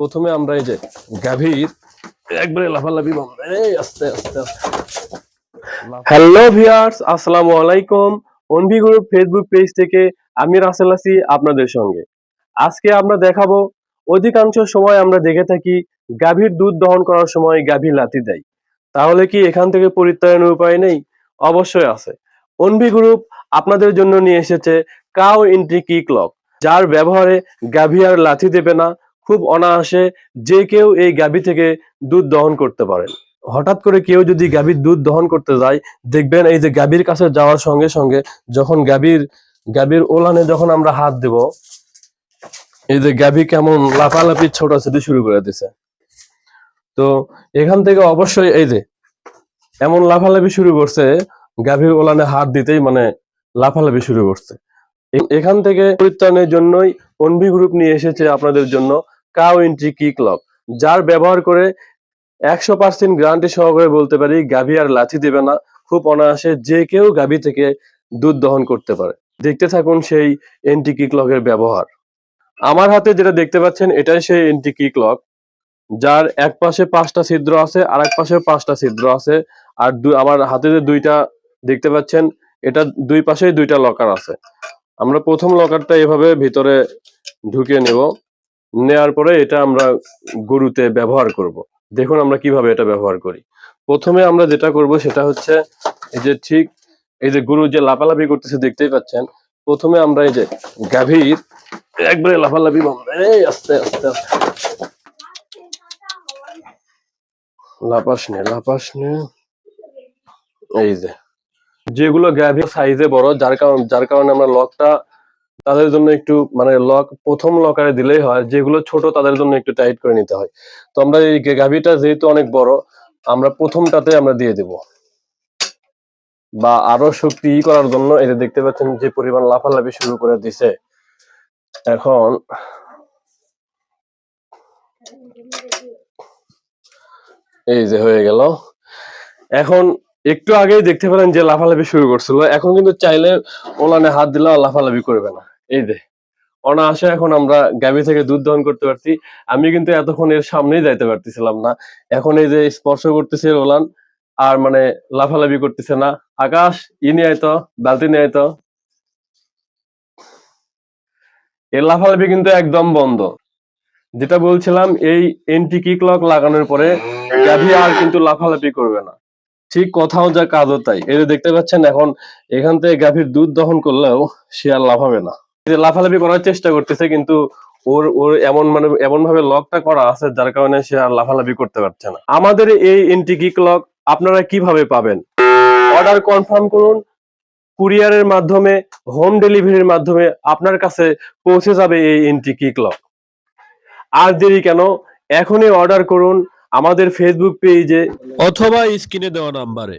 প্রথমে আমরা এই যে গাভীর একবারে লাফালাফি এই আস্তে আস্তে আস্তে। হ্যালো ভিউয়ার্স আসসালামু আলাইকুম। অনভি গ্রুপ ফেসবুক পেজ থেকে আমি রাসেল আছি আপনাদের সঙ্গে। আজকে আমরা দেখাবো, অধিকাংশ সময় আমরা দেখে থাকি গাভীর দুধ দহন করার সময় গাভী লাথি দেয়। তাহলে কি এখান থেকে পরিত্রাণের উপায় নেই? অবশ্যই আছে। অনভি গ্রুপ আপনাদের জন্য নিয়ে এসেছে কাউ ইন্ট্রি কি ক্লক যার ব্যবহারে গাভী আর লাথি দেবে না। খুব অনায়াসে যে কেউ এই গাভী থেকে দুধ দহন করতে পারেন হঠাৎ করে কেউ যদি গাভীর দুধ দহন করতে যায়, দেখবেন এই যে গাভীর কাছে যাওয়ার সঙ্গে সঙ্গে যখন গাভীর গাভীর ওলানে যখন আমরা হাত দেব, এই যে গাভী কেমন লাফালাফি ছোটাছুটি শুরু করে দিছে। তো এখান থেকে অবশ্যই এই যে এমন লাফালাফি শুরু করছে, গাভীর ওলানে হাত দিতেই মানে লাফালাফি শুরু করছে। এখান থেকে পরিত্রাণের জন্যই অনভি গ্রুপ নিয়ে এসেছে আপনাদের জন্য কাউ এন্ট্রি কিক লক যার ব্যবহার করে একশো পার্সেন্ট গ্যারান্টি সহকারে বলতে পারি গাভী আর লাথি দেবে না, খুব অনায়াসে যে কেউ গাভী থেকে দুধ দহন করতে পারে। দেখতে থাকুন সেই এন্টি কিক লকের ব্যবহার। আমার হাতে যেটা দেখতে পাচ্ছেন, এটাই সেই এন্টি কিক লক যার এক পাশে পাঁচটা ছিদ্র আছে আর এক পাশে পাঁচটা ছিদ্র আছে, আর দু- আমার হাতে যে দুইটা দেখতে পাচ্ছেন, এটা দুই পাশেই দুইটা লকার আছে। আমরা প্রথম লকারটা এভাবে ভিতরে ঢুকিয়ে নেব। নেয়ার পরে এটা আমরা গরুতে ব্যবহার করব। দেখুন আমরা কীভাবে এটা ব্যবহার করি। প্রথমে আমরা যেটা করব সেটা হচ্ছে, এই যে ঠিক এই যে গরু যে লাফালাফি করতেছে দেখতেই পাচ্ছেন, প্রথমে আমরা এই যে গাভীর একবারে লাফালাফি এই আস্তে আস্তে আস্তে। লাপাস নে লাপাস নে। এই যে। যেগুলো গাভীর সাইজে বড়, যার কারণ, যার কারণে আমরা লকটা তাদের জন্য একটু মানে লক প্রথম লকারে দিলেই হয়, যেগুলো ছোট তাদের জন্য একটু টাইট করে নিতে হয়। তো আমরা এই গাভীটা যেহেতু অনেক বড়, আমরা প্রথমটাতে আমরা দিয়ে দেব। বা আরও শক্তি করার জন্য যে দেখতে পাচ্ছেন যে পরিমাণ লাফালাফি শুরু করে দিছে। এখন এই যে হয়ে গেল। এখন একটু আগেই দেখতে পেলেন যে লাফালাফি শুরু করছিল। এখন কিন্তু চাইলে ওলানে হাত দিলেও লাফালাফি করবে না। এই যে, অনায়াসে এখন আমরা গাভী থেকে দুধ দহন করতে পারছি। আমি কিন্তু এতক্ষণ এর সামনেই যাইতে পারতেছিলাম না। এখন এই যে স্পর্শ করতেছে ওলান, আর মানে লাফালাফি করতেছে না। আকাশ, ই নিয়ে আইতো, বালতি নিয়ে আইতো। এর লাফালাফি কিন্তু একদম বন্ধ। যেটা বলছিলাম, এই এন্টি কিক লক লাগানোর পরে গাভী আর কিন্তু লাফালাফি করবে না। ঠিক কোথাও যা কাজও তাই। এই দেখতে পাচ্ছেন এখন, এখান থেকে গাভীর দুধ দহন করলেও সে আর লাফাবে না। লাফালাফি করার চেষ্টা করতেছে, কিন্তু ওর ওর এমন মানে এমন ভাবে লকটা করা আছে, যার কারণে সে আর লাফালাফি করতে পারছে না। আমাদের এই এন্টি কিক লক আপনারা কীভাবে পাবেন? অর্ডার কনফার্ম করুন। কুরিয়ারের মাধ্যমে হোম ডেলিভারির মাধ্যমে আপনার কাছে পৌঁছে যাবে এই এন্টি কিক লক আর দেরি কেন? এখনই অর্ডার করুন আমাদের ফেসবুক পেজে অথবা স্ক্রিনে দেওয়া নাম্বারে।